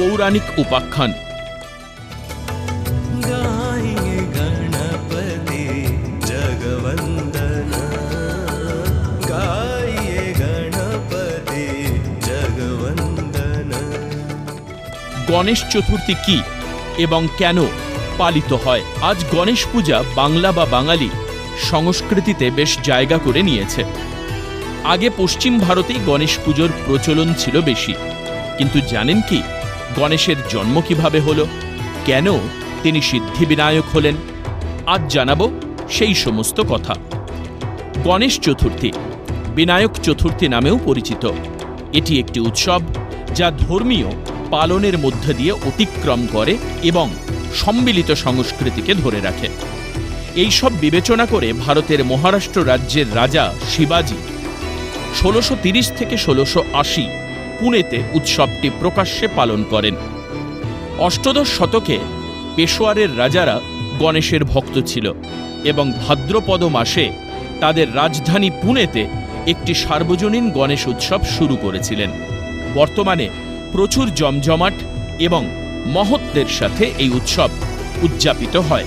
পৌরাণিক উপাখ্যান। গণেশ চতুর্থী কি এবং কেন পালিত হয়? আজ গণেশ পূজা বাংলা বা বাঙালি সংস্কৃতিতে বেশ জায়গা করে নিয়েছে। আগে পশ্চিম ভারতেই গণেশ পুজোর প্রচলন ছিল বেশি। কিন্তু জানেন কি? গণেশের জন্ম কীভাবে হলো? কেন তিনি সিদ্ধিবিনায়ক হলেন? আজ জানাব সেই সমস্ত কথা। গণেশ চতুর্থী, বিনায়ক চতুর্থী নামেও পরিচিত। এটি একটি উৎসব যা ধর্মীয় পালনের মধ্য দিয়ে অতিক্রম করে এবং সম্মিলিত সংস্কৃতিকে ধরে রাখে। এই সব বিবেচনা করে ভারতের মহারাষ্ট্র রাজ্যের রাজা শিবাজী ষোলোশো থেকে ষোলোশো পুনেতে উৎসবটি প্রকাশ্যে পালন করেন। অষ্টদশ শতকে পেশোয়ারের রাজারা গণেশের ভক্ত ছিল এবং ভাদ্রপদ মাসে তাদের রাজধানী পুনেতে একটি সার্বজনীন গণেশ উৎসব শুরু করেছিলেন। বর্তমানে প্রচুর জমজমাট এবং মহত্বের সাথে এই উৎসব উদযাপিত হয়।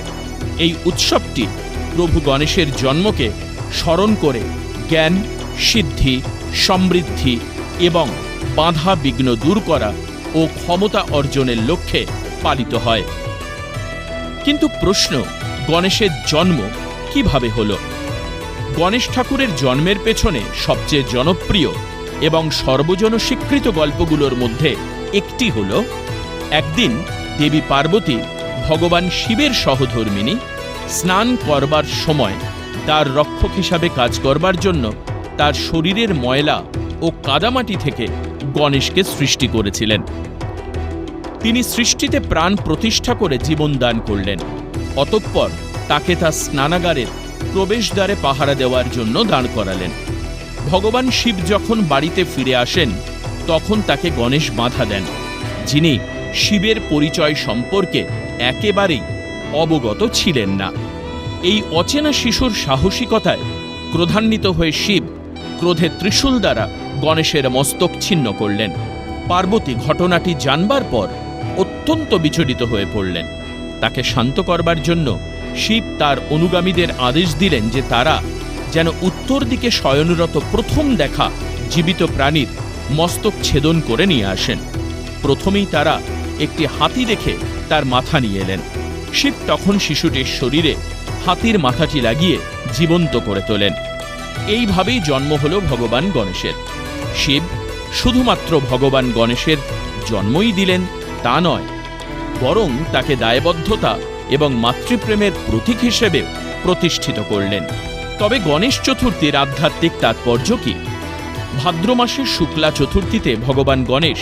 এই উৎসবটি প্রভু গণেশের জন্মকে স্মরণ করে জ্ঞান, সিদ্ধি, সমৃদ্ধি এবং বাধা বিঘ্ন দূর করা ও ক্ষমতা অর্জনের লক্ষ্যে পালিত হয়। কিন্তু প্রশ্ন, গণেশের জন্ম কীভাবে হল? গণেশ ঠাকুরের জন্মের পেছনে সবচেয়ে জনপ্রিয় এবং সর্বজন স্বীকৃত গল্পগুলোর মধ্যে একটি হল, একদিন দেবী পার্বতী ভগবান শিবের সহধর্মিনী স্নান করবার সময় তার রক্ষক হিসাবে কাজ করবার জন্য তার শরীরের ময়লা ও কাদামাটি থেকে গণেশকে সৃষ্টি করেছিলেন। তিনি সৃষ্টিতে প্রাণ প্রতিষ্ঠা করে জীবনদান করলেন। অতঃপর তাকে তার স্নানাগারের প্রবেশদ্বারে পাহারা দেওয়ার জন্য দাঁড় করালেন। ভগবান শিব যখন বাড়িতে ফিরে আসেন, তখন তাকে গণেশ বাধা দেন, যিনি শিবের পরিচয় সম্পর্কে একেবারেই অবগত ছিলেন না। এই অচেনা শিশুর সাহসিকতায় ক্রোধান্বিত হয়ে শিব ক্রোধে ত্রিশূল দ্বারা গণেশের মস্তক ছিন্ন করলেন। পার্বতী ঘটনাটি জানবার পর অত্যন্ত বিচলিত হয়ে পড়লেন। তাকে শান্ত করবার জন্য শিব তার অনুগামীদের আদেশ দিলেন যে তারা যেন উত্তর দিকে শয়নরত প্রথম দেখা জীবিত প্রাণীর মস্তক ছেদন করে নিয়ে আসেন। প্রথমেই তারা একটি হাতি দেখে তার মাথা নিয়ে এলেন। শিব তখন শিশুটির শরীরে হাতির মাথাটি লাগিয়ে জীবন্ত করে তোলেন। এইভাবেই জন্ম হল ভগবান গণেশের। শিব শুধুমাত্র ভগবান গণেশের জন্মই দিলেন তা নয়, বরং তাকে দায়বদ্ধতা এবং মাতৃপ্রেমের প্রতীক হিসেবে প্রতিষ্ঠিত করলেন। তবে গণেশ চতুর্থীর আধ্যাত্মিক তাৎপর্য কি? ভাদ্র মাসের শুক্লা চতুর্থীতে ভগবান গণেশ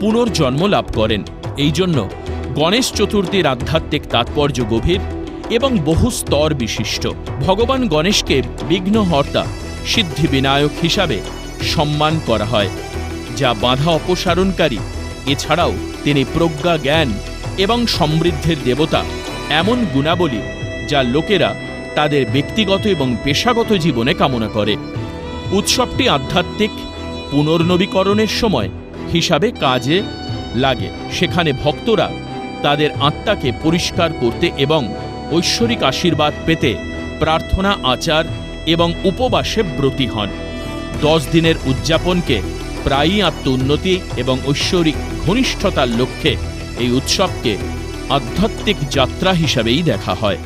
পুনর্জন্ম লাভ করেন। এই জন্য গণেশ চতুর্থীর আধ্যাত্মিক তাৎপর্য গভীর এবং বহু স্তর বিশিষ্ট। ভগবান গণেশকে বিঘ্নহর্তা সিদ্ধি বিনায়ক হিসাবে সম্মান করা হয়, যা বাধা অপসারণকারী, এছাড়াও তিনি প্রজ্ঞা, জ্ঞান এবং সমৃদ্ধির দেবতা, এমন গুণাবলী যা লোকেরা তাদের ব্যক্তিগত এবং পেশাগত জীবনে কামনা করে। উৎসবটি আধ্যাত্মিক পুনর্নবীকরণের সময় হিসাবে কাজে লাগে, সেখানে ভক্তরা তাদের আত্মাকে পরিষ্কার করতে এবং ঐশ্বরিক আশীর্বাদ পেতে প্রার্থনা, আচার এবং উপবাসে ব্রতী হন। দশ দিনের উদযাপনকে প্রায়ই আত্ম উন্নতি এবং ঐশ্বরিক ঘনিষ্ঠতার লক্ষ্যে এই উৎসবকে আধ্যাত্মিক যাত্রা হিসাবেই দেখা হয়।